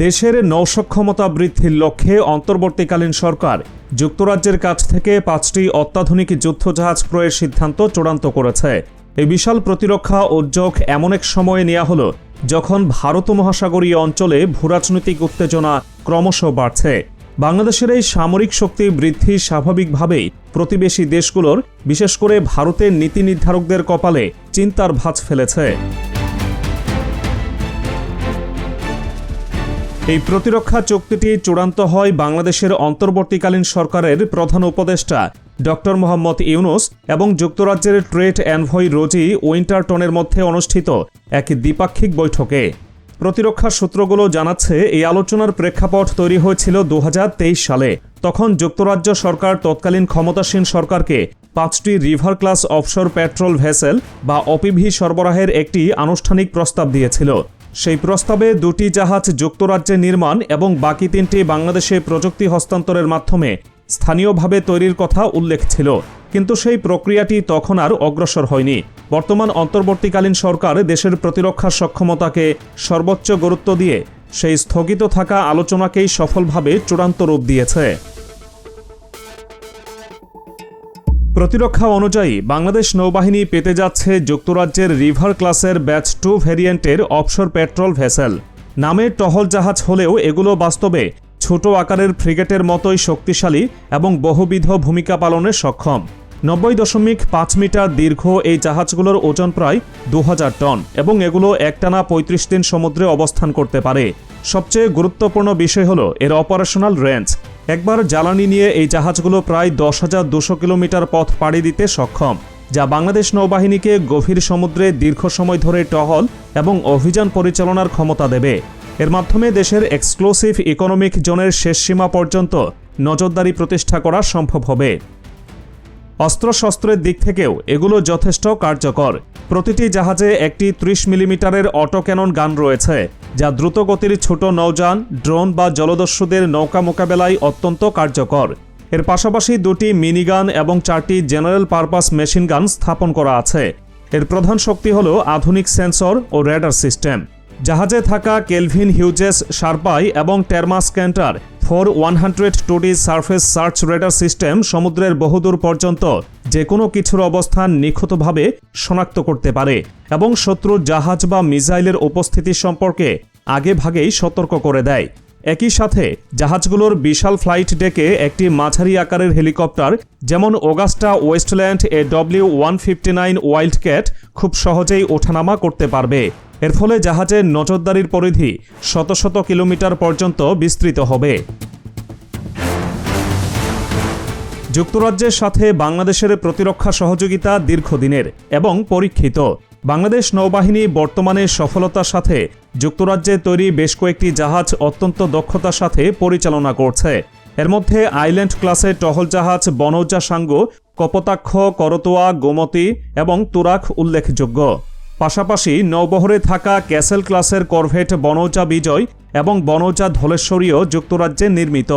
দেশের নৌসক্ষমতা বৃদ্ধির লক্ষ্যে অন্তর্বর্তীকালীন সরকার যুক্তরাজ্যের কাছ থেকে পাঁচটি অত্যাধুনিক যুদ্ধজাহাজ ক্রয়ের সিদ্ধান্ত চূড়ান্ত করেছে। এই বিশাল প্রতিরক্ষা উদ্যোগ এমন এক সময়ে নেওয়া হল যখন ভারত মহাসাগরীয় অঞ্চলে ভূরাজনৈতিক উত্তেজনা ক্রমশ বাড়ছে। বাংলাদেশের এই সামরিক শক্তি বৃদ্ধি স্বাভাবিকভাবেই প্রতিবেশী দেশগুলোর, বিশেষ করে ভারতের নীতি নির্ধারকদের কপালে চিন্তার ভাঁজ ফেলেছে। এই প্রতিরক্ষা চুক্তিটি চূড়ান্ত হয় বাংলাদেশের অন্তর্বর্তীকালীন সরকারের প্রধান উপদেষ্টা ডক্টর মোহাম্মদ ইউনুস এবং যুক্তরাজ্যের ট্রেড অ্যানভয় রোজি উইন্টারটনের মধ্যে অনুষ্ঠিত এক দ্বিপাক্ষিক বৈঠকে। প্রতিরক্ষা সূত্রগুলো জানাচ্ছে, এই আলোচনার প্রেক্ষাপট তৈরি হয়েছিল দু হাজার তেইশ সালে। তখন যুক্তরাজ্য সরকার তৎকালীন ক্ষমতাসীন সরকারকে পাঁচটি river class offshore patrol vessel বা অপিভি সরবরাহের একটি আনুষ্ঠানিক প্রস্তাব দিয়েছিল। সেই প্রস্তাবে দুটি জাহাজ যুক্তরাজ্যে নির্মাণ এবং বাকি তিনটি বাংলাদেশে প্রযুক্তি হস্তান্তরের মাধ্যমে স্থানীয়ভাবে তৈরির কথা উল্লেখ ছিল। কিন্তু সেই প্রক্রিয়াটি তখন আর অগ্রসর হয়নি। বর্তমান অন্তর্বর্তীকালীন সরকার দেশের প্রতিরক্ষা সক্ষমতাকে সর্বোচ্চ গুরুত্ব দিয়ে সেই স্থগিত থাকা আলোচনাকেই সফলভাবে চূড়ান্ত রূপ দিয়েছে। প্রতিরক্ষা অনুযায়ী বাংলাদেশ নৌবাহিনী পেতে যাচ্ছে যুক্তরাজ্যের রিভার ক্লাসের ব্যাচ টু ভ্যারিয়েন্টের অফশোর পেট্রোল ভেসেল। নামে টহল জাহাজ হলেও এগুলো বাস্তবে ছোট আকারের ফ্রিগেটের মতোই শক্তিশালী এবং বহুবিধ ভূমিকা পালনে সক্ষম। নব্বই দশমিক পাঁচ মিটার দীর্ঘ এই জাহাজগুলোর ওজন প্রায় দু হাজার টন এবং এগুলো একটানা পঁয়ত্রিশ দিন সমুদ্রে অবস্থান করতে পারে। সবচেয়ে গুরুত্বপূর্ণ বিষয় হল এর অপারেশনাল রেঞ্জ একবার জ্বালানি নিয়ে এই জাহাজগুলো প্রায় দশ হাজার দুশো কিলোমিটার পথ পাড়ি দিতে সক্ষম, যা বাংলাদেশ নৌবাহিনীকে গভীর সমুদ্রে দীর্ঘ সময় ধরে টহল এবং অভিযান পরিচালনার ক্ষমতা দেবে। এর মাধ্যমে দেশের এক্সক্লুসিভ ইকোনমিক জোনের শেষ সীমা পর্যন্ত নজরদারি প্রতিষ্ঠা করা সম্ভব হবে। অস্ত্রশস্ত্রের দিক থেকেও এগুলো যথেষ্ট কার্যকর। প্রতিটি জাহাজে একটি ত্রিশ মিলিমিটারের অটো ক্যানন গান রয়েছে। যা দ্রুতগতির ছোট নৌযান, ড্রোন বা জলদস্যুদের নৌকা মোকাবেলায় অত্যন্ত কার্যকর। এর পাশাপাশি দুটি মিনিগান এবং চারটি জেনারেল পারপাস মেশিন গান স্থাপন করা আছে। এর প্রধান শক্তি হল আধুনিক সেন্সর ও রেডার সিস্টেম। জাহাজে থাকা কেলভিন হিউজেস, শার্পাই এবং Terma's Scanter four one hundred two D surface search radar system সমুদ্রের বহুদূর পর্যন্ত যে কোনো কিছুর অবস্থান নিখুঁতভাবে শনাক্ত করতে পারে এবং শত্রুর জাহাজ বা মিসাইলের উপস্থিতি সম্পর্কে আগেভাগেই সতর্ক করে দেয়। একই সাথে জাহাজগুলোর বিশাল ফ্লাইট ডেকে একটি মাঝারি আকারের হেলিকপ্টার, যেমন Agusta Westland A W one fifty nine Wildcat, খুব সহজেই ওঠানামা করতে পারবে। এর ফলে জাহাজের নজরদারির পরিধি শত শত কিলোমিটার পর্যন্ত বিস্তৃত হবে। যুক্তরাজ্যের সাথে বাংলাদেশের প্রতিরক্ষা সহযোগিতা দীর্ঘদিনের এবং পরীক্ষিত। বাংলাদেশ নৌবাহিনী বর্তমানে সফলতার সাথে যুক্তরাজ্যে তৈরি বেশ কয়েকটি জাহাজ অত্যন্ত দক্ষতার সাথে পরিচালনা করছে। এর মধ্যে আইল্যান্ড ক্লাসের টহল জাহাজ বনৌজা সাঙ্গ, কপোতাক্ষ, করতোয়া, গোমতী এবং তুরাখ উল্লেখযোগ্য। পাশাপাশি নৌবহরে থাকা ক্যাসেল ক্লাসের করভেট বনৌজা বিজয় এবং বনৌজা ধলেশ্বরীও যুক্তরাজ্যে নির্মিত।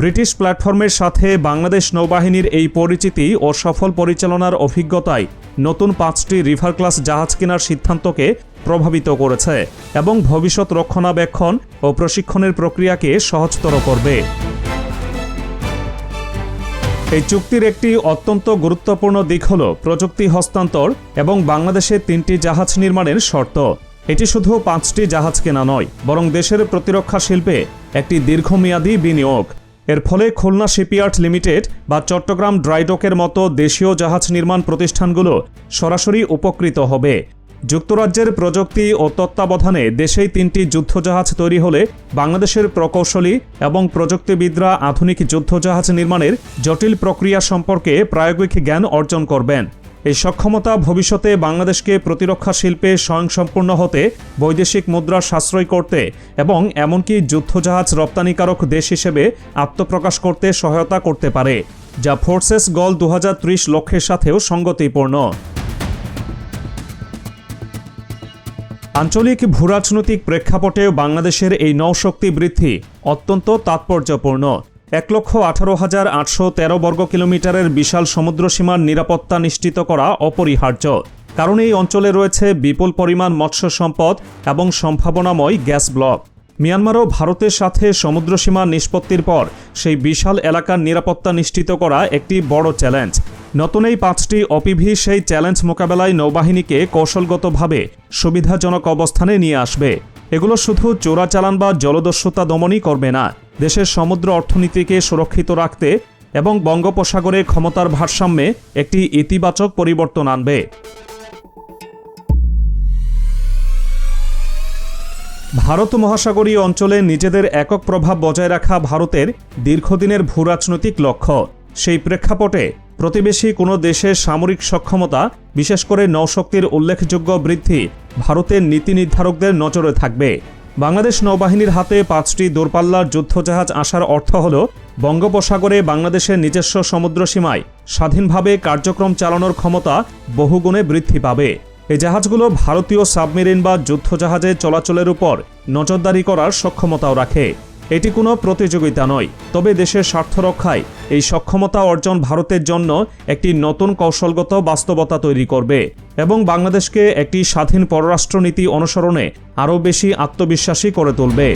ব্রিটিশ প্ল্যাটফর্মের সাথে বাংলাদেশ নৌবাহিনীর এই পরিচিতি ও সফল পরিচালনার অভিজ্ঞতায় নতুন পাঁচটি রিভার ক্লাস জাহাজ কেনার সিদ্ধান্তকে প্রভাবিত করেছে এবং ভবিষ্যৎ রক্ষণাবেক্ষণ ও প্রশিক্ষণের প্রক্রিয়াকে সহজতর করবে। এই চুক্তির একটি অত্যন্ত গুরুত্বপূর্ণ দিক হল প্রযুক্তি হস্তান্তর এবং বাংলাদেশে তিনটি জাহাজ নির্মাণের শর্ত। এটি শুধু পাঁচটি জাহাজ কেনা নয়, বরং দেশের প্রতিরক্ষা শিল্পে একটি দীর্ঘমেয়াদী বিনিয়োগ। এর ফলে খুলনা শিপইয়ার্ড লিমিটেড বা চট্টগ্রাম ড্রাইডকের মতো দেশীয় জাহাজ নির্মাণ প্রতিষ্ঠানগুলো সরাসরি উপকৃত হবে। যুক্তরাজ্যের প্রযুক্তি ও তত্ত্বাবধানে দেশেই তিনটি যুদ্ধজাহাজ তৈরি হলে বাংলাদেশের প্রকৌশলী এবং প্রযুক্তিবিদরা আধুনিক যুদ্ধজাহাজ নির্মাণের জটিল প্রক্রিয়া সম্পর্কে প্রায়োগিক জ্ঞান অর্জন করবেন। এই সক্ষমতা ভবিষ্যতে বাংলাদেশকে প্রতিরক্ষা শিল্পে স্বয়ংসম্পূর্ণ হতে, বৈদেশিক মুদ্রা সাশ্রয় করতে এবং এমনকি যুদ্ধজাহাজ রপ্তানিকারক দেশ হিসেবে আত্মপ্রকাশ করতে সহায়তা করতে পারে, যা ফোর্সেস গল দু হাজার ত্রিশ লক্ষ্যের সাথেও সঙ্গতিপূর্ণ। আঞ্চলিক ভূরাজনৈতিক প্রেক্ষাপটে বাংলাদেশের এই নৌশক্তি বৃদ্ধি অত্যন্ত তাৎপর্যপূর্ণ। এক লক্ষ আঠারো হাজার আটশো তেরো বর্গ কিলোমিটারের বিশাল সমুদ্রসীমার নিরাপত্তা নিশ্চিত করা অপরিহার্য। কারণ এই অঞ্চলে রয়েছে বিপুল পরিমাণ মৎস্য সম্পদ এবং সম্ভাবনাময় গ্যাস ব্লক। মিয়ানমারও ভারতের সাথে সমুদ্রসীমা নিষ্পত্তির পর সেই বিশাল এলাকার নিরাপত্তা নিশ্চিত করা একটি বড় চ্যালেঞ্জ। নতুন এই পাঁচটি অপিভি সেই চ্যালেঞ্জ মোকাবেলায় নৌবাহিনীকে কৌশলগতভাবে সুবিধাজনক অবস্থানে নিয়ে আসবে। এগুলো শুধু চোরাচালান বা জলদস্যুতা দমনই করবে না। দেশের সমুদ্র অর্থনীতিকে সুরক্ষিত রাখতে এবং বঙ্গোপসাগরে ক্ষমতার ভারসাম্যে একটি ইতিবাচক পরিবর্তন আনবে। ভারত মহাসাগরীয় অঞ্চলে নিজেদের একক প্রভাব বজায় রাখা ভারতের দীর্ঘদিনের ভূরাজনৈতিক লক্ষ্য। সেই প্রেক্ষাপটে প্রতিবেশী কোনো দেশের সামরিক সক্ষমতা, বিশেষ করে নৌশক্তির উল্লেখযোগ্য বৃদ্ধি, ভারতের নীতি নির্ধারকদের নজরে থাকবে। বাংলাদেশ নৌবাহিনীর হাতে পাঁচটি দূরপাল্লার যুদ্ধজাহাজ আসার অর্থ হল, বঙ্গোপসাগরে বাংলাদেশের নিজস্ব সমুদ্র সীমায় স্বাধীনভাবে কার্যক্রম চালানোর ক্ষমতা বহুগুণে বৃদ্ধি পাবে। এই জাহাজগুলো ভারতীয় সাবমেরিন বা যুদ্ধজাহাজে চলাচলের উপর নজরদারি করার সক্ষমতাও রাখে। এটি কোনো প্রতিযোগিতা নয়, তবে দেশের স্বার্থ রক্ষায় এই সক্ষমতা অর্জন ভারতের জন্য একটি নতুন কৌশলগত বাস্তবতা তৈরি করবে। এবং বাংলাদেশকে একটি স্বাধীন পররাষ্ট্রনীতি অনুসরণে আরও বেশি আত্মবিশ্বাসী করে তুলবে।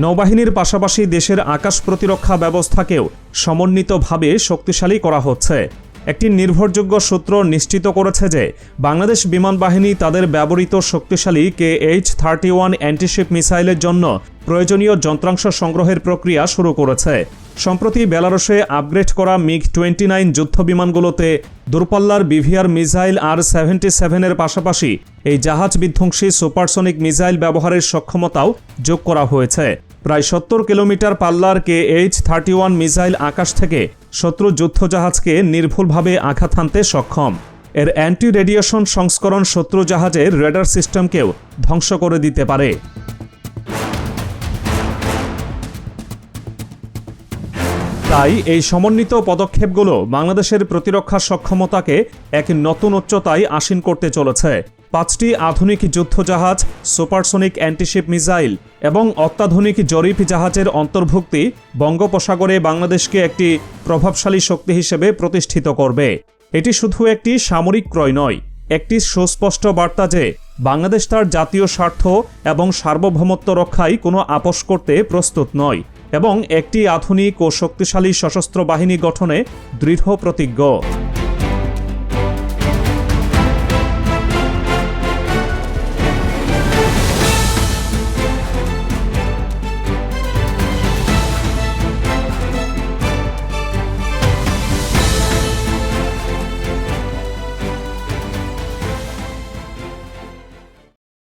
নৌবাহিনীর পাশাপাশি দেশের আকাশ প্রতিরক্ষা ব্যবস্থাকেও সমন্বিতভাবে শক্তিশালী করা হচ্ছে। একটি নির্ভরযোগ্য সূত্র নিশ্চিত করেছে যে বাংলাদেশ বিমান বাহিনী তাদের ব্যবহৃত শক্তিশালী K H thirty one antiship মিসাইলের জন্য প্রয়োজনীয় যন্ত্রাংশ সংগ্রহের প্রক্রিয়া শুরু করেছে। সম্প্রতি বেলারসে আপগ্রেড করা মিগ টোয়েন্টি নাইন যুদ্ধ বিমানগুলোতে দূরপাল্লার বিভিআর মিসাইল আর সেভেন্টি সেভেনের পাশাপাশি এই জাহাজ বিধ্বংসী সুপারসনিক মিসাইল ব্যবহারের সক্ষমতাও যোগ করা হয়েছে। প্রায় সত্তর কিলোমিটার পাল্লার K H thirty one missile আকাশ থেকে শত্রু যুদ্ধজাহাজকে নির্ভুলভাবে আঘাত হানতে সক্ষম। এর অ্যান্টি রেডিয়েশন সংস্করণ শত্রু জাহাজের রেডার সিস্টেমকেও ধ্বংস করে দিতে পারে। তাই এই সমন্বিত পদক্ষেপগুলো বাংলাদেশের প্রতিরক্ষা সক্ষমতাকে এক নতুন উচ্চতায় আসীন করতে চলেছে। পাঁচটি আধুনিক যুদ্ধজাহাজ, সুপারসনিক অ্যান্টিশিপ মিসাইল এবং অত্যাধুনিক জরিপ জাহাজের অন্তর্ভুক্তি বঙ্গোপসাগরে বাংলাদেশকে একটি প্রভাবশালী শক্তি হিসেবে প্রতিষ্ঠিত করবে। এটি শুধু একটি সামরিক ক্রয় নয়, একটি সুস্পষ্ট বার্তা যে বাংলাদেশ তার জাতীয় স্বার্থ এবং সার্বভৌমত্ব রক্ষায় কোনো আপোষ করতে প্রস্তুত নয় এবং একটি আধুনিক ও শক্তিশালী সশস্ত্র বাহিনী গঠনে দৃঢ় প্রতিজ্ঞ।